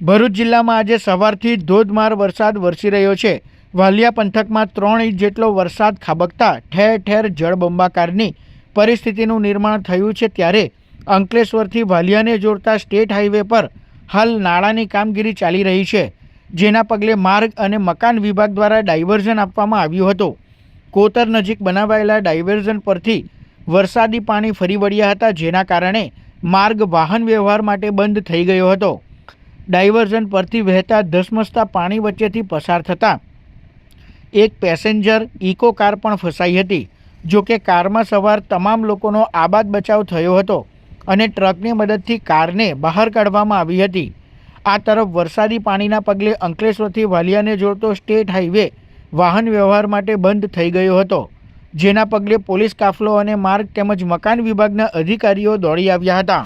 ભરૂચ જિલ્લામાં આજે સવારથી ધોધમાર વરસાદ વરસી રહ્યો છે. વાલિયા પંથકમાં ત્રણ ઇંચ જેટલો વરસાદ ખાબકતા ઠેર ઠેર જળબંબાકારની પરિસ્થિતિનું નિર્માણ થયું છે ત્યારે અંકલેશ્વરથી વાલિયાને જોડતા સ્ટેટ હાઈવે પર હાલ નાળાની કામગીરી ચાલી રહી છે, જેના પગલે માર્ગ અને મકાન વિભાગ દ્વારા ડાયવર્ઝન આપવામાં આવ્યું હતું. કોતર નજીક બનાવાયેલા ડાયવર્ઝન પરથી વરસાદી પાણી ફરી વળ્યા હતા, જેના કારણે માર્ગ વાહન વ્યવહાર માટે બંધ થઈ ગયો હતો. ડાયવર્ઝન પરથી વહેતા ધસમસતા પાણી વચ્ચેથી પસાર થતાં. એક પેસેન્જર ઇકો કાર પણ ફસાઈ હતી, જો કે કારમાં સવાર તમામ લોકોનો આબાદ બચાવ થયો હતો અને ટ્રકની મદદથી કારને બહાર કાઢવામાં આવી હતી. આ તરફ વરસાદી પાણીના પગલે અંકલેશ્વરથી વાલિયાને જોડતો સ્ટેટ હાઈવે વાહન વ્યવહાર માટે બંધ થઈ ગયો હતો, જેના પગલે પોલીસ કાફલો અને માર્ગ તેમજ મકાન વિભાગના અધિકારીઓ દોડી આવ્યા હતા.